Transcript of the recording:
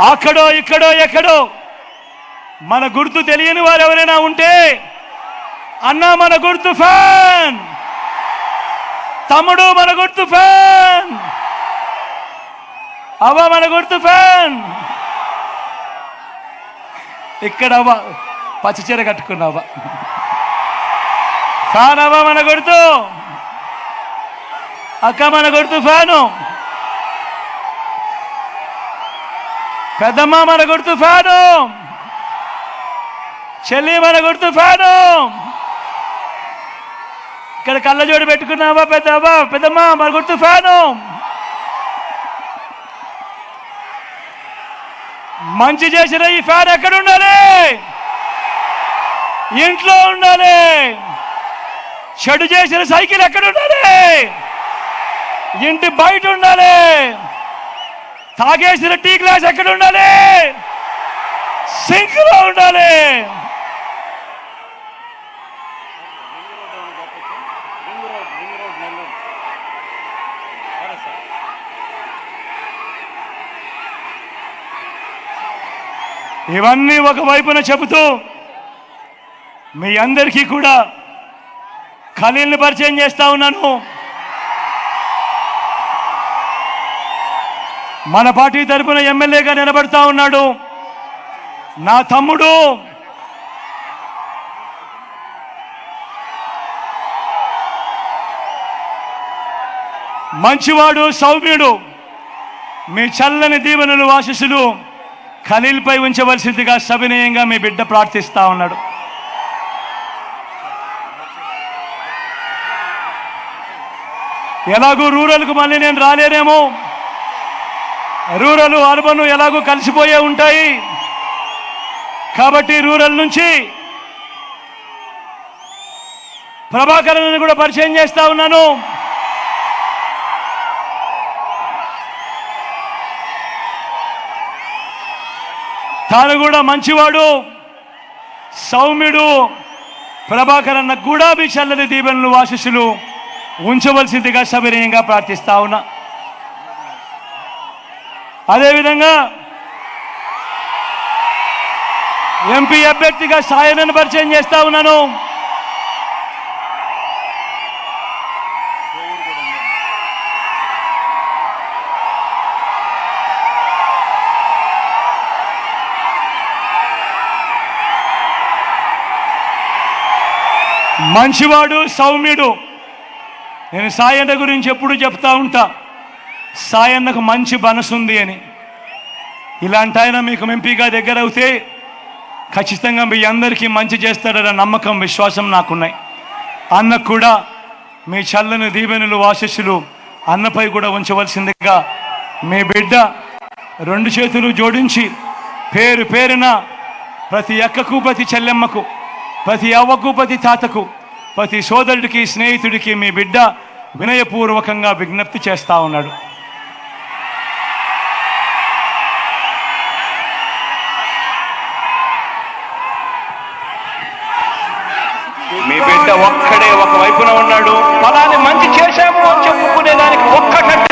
అక్కడో ఇక్కడో ఎక్కడో. మన గుర్తు తెలియని వారు ఎవరైనా ఉంటే అన్నా మన గుర్తు ఫ్యాన్. తమ్ముడు మన గుర్తు ఫ్యాన్. అవ్వ మన గుర్తు ఫ్యాన్. ఇక్కడ అవ్వ పచ్చి చీర కట్టుకున్నావా ఫ్యాన్ అవ్వ మన గుర్తు. అక్క మన గుర్తు ఫ్యాను. పెద్దమ్మ మన గుర్తు ఫ్యాను చెల్లి మన గుర్తు ఫ్యాను ఇక్కడ కళ్ళజోడు పెట్టుకున్నావా పెద్దవా పెద్దమ్మ మన గుర్తు ఫ్యాను మంచి చేసిన ఈ ఫ్యాన్ ఎక్కడ ఉండాలి? ఇంట్లో ఉండాలి. చెడు చేసిన సైకిల్ ఎక్కడ ఉండాలి? ఇంటి బయట ఉండాలి. తాగేసిన టీ గ్లాస్ ఎక్కడ ఉండాలి? సింక్లో ఉండాలి. ఇవన్నీ ఒక వైపున చెబుతూ మీ అందరికీ కూడా ఖలీల్ని పరిచయం చేస్తా ఉన్నాను. మన పార్టీ తరఫున ఎమ్మెల్యేగా నిలబడతా ఉన్నాడు. నా తమ్ముడు. మంచివాడు సౌమ్యుడు. మీ చల్లని దీవెనలు ఆశీస్సులు ఖలీల్పై ఉంచవలసిందిగా సవినయంగా మీ బిడ్డ ప్రార్థిస్తా ఉన్నాడు. ఎలాగూ రూరల్కు మళ్ళీ నేను రాలేనేమో. రూరల్ అర్బన్ ఎలాగో కలిసిపోయే ఉంటాయి. కాబట్టి రూరల్ నుంచి ప్రభాకరన్ కూడా పరిచయం చేస్తా ఉన్నాను. తాను కూడా మంచివాడు. సౌమ్యుడు. ప్రభాకరన్న కూడా మీ చల్లని దీవెనలు ఆశీస్సులు ఉంచవలసిందిగా సవినయంగా ప్రార్థిస్తా ఉన్నా. అదేవిధంగా ఎంపీ అభ్యర్థిగా సాయనను పరిచయం చేస్తా ఉన్నాను. మంచివాడు సౌమ్యుడు. నేను సాయన గురించి ఎప్పుడు చెప్తా ఉంటా. సాయన్నకు మంచి మనసు ఉంది అని. ఇలాంటి ఆయన మీకు ఎంపీగా దగ్గర అవుతే ఖచ్చితంగా మీ అందరికీ మంచి చేస్తాడన్న నమ్మకం విశ్వాసం నాకున్నాయి. అన్నకు కూడా మీ చల్లని దీవెనులు ఆశస్సులు అన్నపై కూడా ఉంచవలసిందిగా మీ బిడ్డ రెండు చేతులు జోడించి పేరు పేరున ప్రతి అక్కకు ప్రతి చెల్లెమ్మకు ప్రతి అవ్వకు ప్రతి తాతకు ప్రతి సోదరుడికి స్నేహితుడికి మీ బిడ్డ వినయపూర్వకంగా విజ్ఞప్తి చేస్తా ఉన్నాడు. మీ బిడ్డ ఒక్కడే ఒక వైపున ఉన్నాడు. ఫలాన్ని మంచి చేశాము అని చెప్పుకునే దానికి ఒక్కటంటే